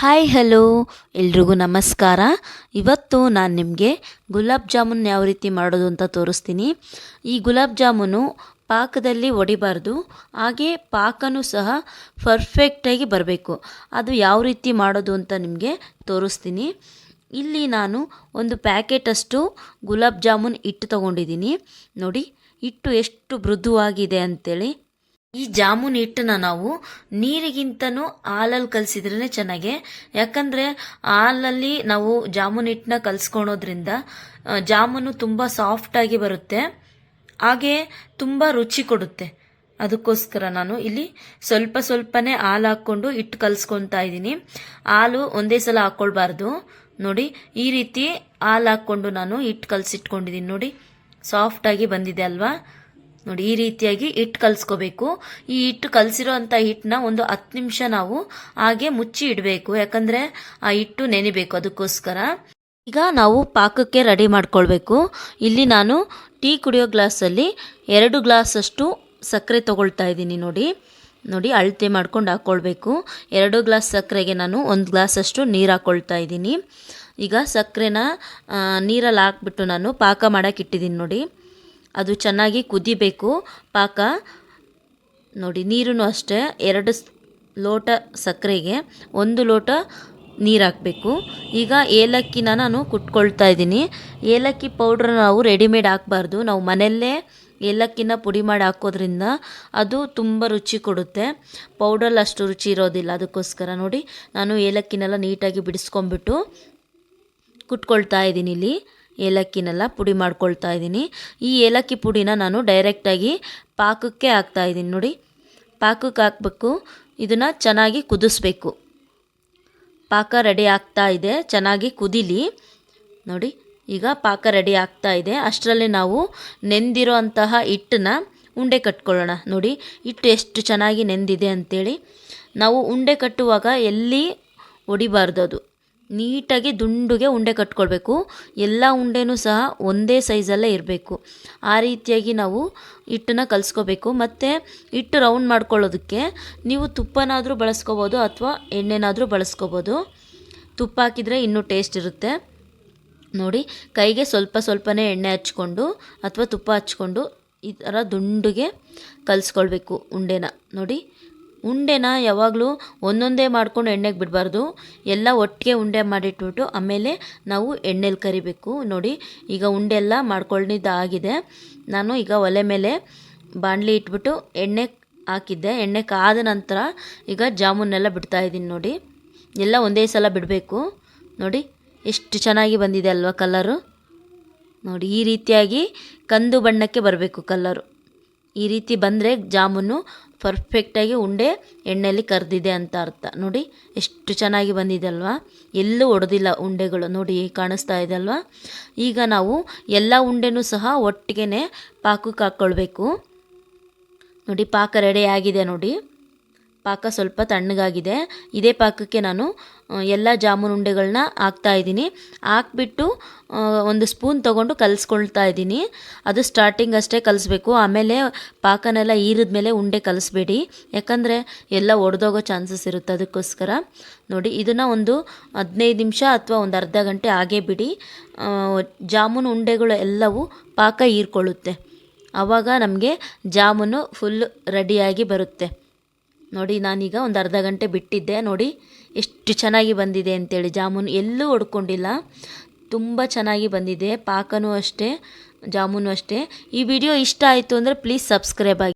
Hi, hello. ಎಲ್ರಿಗೂ ನಮಸ್ಕಾರ. ಇವತ್ತು ನಾನು ನಿಮಗೆ ಗುಲಾಬ್ ಜಾಮೂನ್ ಯಾವ ರೀತಿ ಮಾಡೋದು ಅಂತ ತೋರಿಸ್ತೀನಿ. ಈ ಗುಲಾಬ್ ಜಾಮೂನು ಪಾಕದಲ್ಲಿ ಒಡಿಬಾರ್ದು. ಹಾಗೆ ಪಾಕನೂ ಸಹ ಪರ್ಫೆಕ್ಟಾಗಿ ಬರಬೇಕು. ಅದು ಯಾವ ರೀತಿ ಮಾಡೋದು ಅಂತ ನಿಮಗೆ ತೋರಿಸ್ತೀನಿ. ಇಲ್ಲಿ ನಾನು ಒಂದು ಪ್ಯಾಕೆಟಷ್ಟು ಗುಲಾಬ್ ಜಾಮೂನ್ ಹಿಟ್ಟು ತೊಗೊಂಡಿದ್ದೀನಿ. ನೋಡಿ ಹಿಟ್ಟು ಎಷ್ಟು ಮೃದುವಾಗಿದೆ ಅಂತೇಳಿ. ಈ ಜಾಮೂನ್ ಹಿಟ್ಟನ್ನ ನಾವು ನೀರಿಗಿಂತನೂ ಹಾಲಲ್ಲಿ ಕಲಸಿದ್ರೆ ಚೆನ್ನಾಗೆ. ಯಾಕಂದ್ರೆ ಹಾಲಲ್ಲಿ ನಾವು ಜಾಮೂನ್ ಹಿಟ್ಟನ್ನ ಕಲ್ಸ್ಕೊಳೋದ್ರಿಂದ ಜಾಮೂನು ತುಂಬ ಸಾಫ್ಟಾಗಿ ಬರುತ್ತೆ. ಹಾಗೆ ತುಂಬ ರುಚಿ ಕೊಡುತ್ತೆ. ಅದಕ್ಕೋಸ್ಕರ ನಾನು ಇಲ್ಲಿ ಸ್ವಲ್ಪ ಸ್ವಲ್ಪನೇ ಹಾಲು ಹಾಕ್ಕೊಂಡು ಹಿಟ್ಟು ಕಲ್ಸ್ಕೊತಾ ಇದ್ದೀನಿ. ಹಾಲು ಒಂದೇ ಸಲ ಹಾಕ್ಕೊಳ್ಬಾರ್ದು ನೋಡಿ, ಈ ರೀತಿ ಹಾಲು ಹಾಕ್ಕೊಂಡು ನಾನು ಹಿಟ್ಟು ಕಲಸಿಟ್ಕೊಂಡಿದ್ದೀನಿ. ನೋಡಿ ಸಾಫ್ಟಾಗಿ ಬಂದಿದೆ ಅಲ್ವಾ? ನೋಡಿ, ಈ ರೀತಿಯಾಗಿ ಹಿಟ್ಟು ಕಲಿಸ್ಕೋಬೇಕು. ಈ ಹಿಟ್ಟು ಕಲಸಿರೋ ಅಂಥ ಹಿಟ್ಟನ್ನ ಒಂದು ಹತ್ತು ನಿಮಿಷ ನಾವು ಹಾಗೆ ಮುಚ್ಚಿ ಇಡಬೇಕು. ಯಾಕಂದರೆ ಆ ಹಿಟ್ಟು ನೆನಿಬೇಕು ಅದಕ್ಕೋಸ್ಕರ. ಈಗ ನಾವು ಪಾಕಕ್ಕೆ ರೆಡಿ ಮಾಡ್ಕೊಳ್ಬೇಕು. ಇಲ್ಲಿ ನಾನು ಟೀ ಕುಡಿಯೋ ಗ್ಲಾಸಲ್ಲಿ ಎರಡು ಗ್ಲಾಸಷ್ಟು ಸಕ್ಕರೆ ತಗೊಳ್ತಾ ಇದ್ದೀನಿ ನೋಡಿ. ನೋಡಿ, ಅಳತೆ ಮಾಡ್ಕೊಂಡು ಹಾಕ್ಕೊಳ್ಬೇಕು ಎರಡು ಗ್ಲಾಸ್ ಸಕ್ಕರೆಗೆ ನಾನು ಒಂದು ಗ್ಲಾಸಷ್ಟು ನೀರು ಹಾಕ್ಕೊಳ್ತಾ ಇದ್ದೀನಿ. ಈಗ ಸಕ್ಕರೆನ ನೀರಲ್ಲಿ ಹಾಕ್ಬಿಟ್ಟು ನಾನು ಪಾಕ ಮಾಡೋಕೆ ಇಟ್ಟಿದ್ದೀನಿ ನೋಡಿ. ಅದು ಚೆನ್ನಾಗಿ ಕುದಿಬೇಕು. ಪಾಕ ನೋಡಿ ನೀರು ಅಷ್ಟೇ. ಎರಡು ಲೋಟ ಸಕ್ಕರೆಗೆ ಒಂದು ಲೋಟ ನೀರು ಹಾಕಬೇಕು. ಈಗ ಏಲಕ್ಕಿನ ನಾನು ಕುಟ್ಕೊಳ್ತಾ ಇದ್ದೀನಿ. ಏಲಕ್ಕಿ ಪೌಡ್ರ್ ನಾವು ರೆಡಿಮೇಡ್ ಹಾಕಬಾರ್ದು. ನಾವು ಮನೆಯಲ್ಲೇ ಏಲಕ್ಕಿನ ಪುಡಿ ಮಾಡಿ ಹಾಕೋದ್ರಿಂದ ಅದು ತುಂಬ ರುಚಿ ಕೊಡುತ್ತೆ. ಪೌಡ್ರಲ್ಲಿ ಅಷ್ಟು ರುಚಿ ಇರೋದಿಲ್ಲ ಅದಕ್ಕೋಸ್ಕರ. ನೋಡಿ, ನಾನು ಏಲಕ್ಕಿನೆಲ್ಲ ನೀಟಾಗಿ ಬಿಡಿಸ್ಕೊಂಬಿಟ್ಟು ಕುಟ್ಕೊಳ್ತಾ ಇದ್ದೀನಿ ಇಲ್ಲಿ. ಏಲಕ್ಕಿನೆಲ್ಲ ಪುಡಿ ಮಾಡ್ಕೊಳ್ತಾ ಇದ್ದೀನಿ. ಈ ಏಲಕ್ಕಿ ಪುಡಿನ ನಾನು ಡೈರೆಕ್ಟಾಗಿ ಪಾಕಕ್ಕೆ ಹಾಕ್ತಾ ಇದ್ದೀನಿ ನೋಡಿ. ಪಾಕಕ್ಕೆ ಹಾಕಬೇಕು. ಇದನ್ನು ಚೆನ್ನಾಗಿ ಕುದಿಸ್ಬೇಕು. ಪಾಕ ರೆಡಿ ಆಗ್ತಾ ಇದೆ. ಚೆನ್ನಾಗಿ ಕುದಿಲಿ. ನೋಡಿ, ಈಗ ಪಾಕ ರೆಡಿ ಆಗ್ತಾ ಇದೆ. ಅಷ್ಟರಲ್ಲಿ ನಾವು ನೆಂದಿರೋ ಅಂತಹ ಹಿಟ್ಟನ್ನ ಉಂಡೆ ಕಟ್ಕೊಳ್ಳೋಣ. ನೋಡಿ, ಹಿಟ್ಟು ಎಷ್ಟು ಚೆನ್ನಾಗಿ ನೆಂದಿದೆ ಅಂತೇಳಿ. ನಾವು ಉಂಡೆ ಕಟ್ಟುವಾಗ ಎಲ್ಲಿ ಒಡಿಬಾರ್ದು ಅದು. ನೀಟಾಗಿ ದುಂಡುಗೆ ಉಂಡೆ ಕಟ್ಕೊಳ್ಬೇಕು. ಎಲ್ಲ ಉಂಡೆನೂ ಸಹ ಒಂದೇ ಸೈಜಲ್ಲೇ ಇರಬೇಕು. ಆ ರೀತಿಯಾಗಿ ನಾವು ಹಿಟ್ಟನ್ನು ಕಲಿಸ್ಕೋಬೇಕು. ಮತ್ತು ಹಿಟ್ಟು ರೌಂಡ್ ಮಾಡ್ಕೊಳ್ಳೋದಕ್ಕೆ ನೀವು ತುಪ್ಪನಾದರೂ ಬಳಸ್ಕೋಬೋದು ಅಥವಾ ಎಣ್ಣೆನಾದರೂ ಬಳಸ್ಕೋಬೋದು. ತುಪ್ಪ ಹಾಕಿದರೆ ಇನ್ನೂ ಟೇಸ್ಟ್ ಇರುತ್ತೆ. ನೋಡಿ, ಕೈಗೆ ಸ್ವಲ್ಪ ಸ್ವಲ್ಪನೇ ಎಣ್ಣೆ ಹಚ್ಕೊಂಡು ಅಥವಾ ತುಪ್ಪ ಹಚ್ಕೊಂಡು ಈ ಥರ ದುಂಡುಗೆ ಕಲಿಸ್ಕೊಳ್ಬೇಕು ಉಂಡೆನ. ನೋಡಿ ಉಂಡೆನ ಯಾವಾಗಲೂ ಒಂದೊಂದೇ ಮಾಡ್ಕೊಂಡು ಎಣ್ಣೆಗೆ ಬಿಡಬಾರ್ದು. ಎಲ್ಲ ಒಟ್ಟಿಗೆ ಉಂಡೆ ಮಾಡಿಟ್ಬಿಟ್ಟು ಆಮೇಲೆ ನಾವು ಎಣ್ಣೆಲಿ ಕರಿಬೇಕು. ನೋಡಿ, ಈಗ ಉಂಡೆ ಎಲ್ಲ ಮಾಡ್ಕೊಳ್ಳಿದ್ದಾಗಿದೆ ಆಗಿದೆ ನಾನು ಈಗ ಒಲೆ ಮೇಲೆ ಬಾಣಲಿ ಇಟ್ಬಿಟ್ಟು ಎಣ್ಣೆ ಹಾಕಿದ್ದೆ. ಎಣ್ಣೆ ಕಾದ ನಂತರ ಈಗ ಜಾಮೂನೆಲ್ಲ ಬಿಡ್ತಾ ಇದ್ದೀನಿ ನೋಡಿ. ಎಲ್ಲ ಒಂದೇ ಸಲ ಬಿಡಬೇಕು. ನೋಡಿ, ಎಷ್ಟು ಚೆನ್ನಾಗಿ ಬಂದಿದೆ ಅಲ್ವಾ ಕಲ್ಲರು ನೋಡಿ, ಈ ರೀತಿಯಾಗಿ ಕಂದು ಬಣ್ಣಕ್ಕೆ ಬರಬೇಕು ಕಲರು. ಈ ರೀತಿ ಬಂದರೆ ಜಾಮೂನು ಪರ್ಫೆಕ್ಟಾಗಿ ಉಂಡೆ ಎಣ್ಣೆಯಲ್ಲಿ ಕರೆದಿದೆ ಅಂತ ಅರ್ಥ. ನೋಡಿ, ಎಷ್ಟು ಚೆನ್ನಾಗಿ ಬಂದಿದೆ ಅಲ್ವಾ? ಎಲ್ಲೂ ಒಡೆದಿಲ್ಲ ಉಂಡೆಗಳು. ನೋಡಿ, ಕಾಣಿಸ್ತಾ ಇದೆ ಅಲ್ವಾ? ಈಗ ನಾವು ಎಲ್ಲ ಉಂಡೆನೂ ಸಹ ಒಟ್ಟಿಗೆ ಪಾಕಕ್ಕೆ ಹಾಕ್ಕೊಳ್ಬೇಕು ನೋಡಿ, ಪಾಕ ರೆಡಿ ಆಗಿದೆ ನೋಡಿ. ಪಾಕ ಸ್ವಲ್ಪ ತಣ್ಣಗಾಗಿದೆ. ಇದೇ ಪಾಕಕ್ಕೆ ನಾನು ಎಲ್ಲ ಜಾಮೂನ್ ಉಂಡೆಗಳನ್ನ ಹಾಕ್ತಾ ಇದ್ದೀನಿ. ಹಾಕ್ಬಿಟ್ಟು ಒಂದು ಸ್ಪೂನ್ ತೊಗೊಂಡು ಕಲಿಸ್ಕೊಳ್ತಾ ಇದ್ದೀನಿ. ಅದು ಸ್ಟಾರ್ಟಿಂಗ್ ಅಷ್ಟೇ ಕಲಿಸ್ಬೇಕು. ಆಮೇಲೆ ಪಾಕನೆಲ್ಲ ಈರಿದ ಮೇಲೆ ಉಂಡೆ ಕಲಿಸ್ಬೇಡಿ. ಯಾಕಂದರೆ ಎಲ್ಲ ಒಡೆದೋಗೋ ಚಾನ್ಸಸ್ ಇರುತ್ತೆ ಅದಕ್ಕೋಸ್ಕರ. ನೋಡಿ, ಇದನ್ನು ಒಂದು ಹದಿನೈದು ನಿಮಿಷ ಅಥವಾ ಒಂದು ಅರ್ಧ ಗಂಟೆ ಹಾಗೇ ಬಿಡಿ. ಜಾಮೂನು ಉಂಡೆಗಳು ಎಲ್ಲವೂ ಪಾಕ ಹೀರ್ಕೊಳ್ಳುತ್ತೆ. ಆವಾಗ ನಮಗೆ ಜಾಮೂನು ಫುಲ್ ರೆಡಿಯಾಗಿ ಬರುತ್ತೆ. ನೋಡಿ, ನಾನೀಗ ಒಂದು ಅರ್ಧ ಗಂಟೆ ಬಿಟ್ಟಿದ್ದೆ. ನೋಡಿ, ಎಷ್ಟು ಚೆನ್ನಾಗಿ ಬಂದಿದೆ ಅಂತೇಳಿ. ಜಾಮೂನು ಎಲ್ಲೂ ಹೊಡ್ಕೊಂಡಿಲ್ಲ ತುಂಬ ಚೆನ್ನಾಗಿ ಬಂದಿದೆ. ಪಾಕನೂ ಅಷ್ಟೇ, ಜಾಮೂನು ಅಷ್ಟೇ. ಈ ವಿಡಿಯೋ ಇಷ್ಟ ಆಯಿತು ಅಂದರೆ ಪ್ಲೀಸ್ ಸಬ್ಸ್ಕ್ರೈಬ್ ಆಗಿ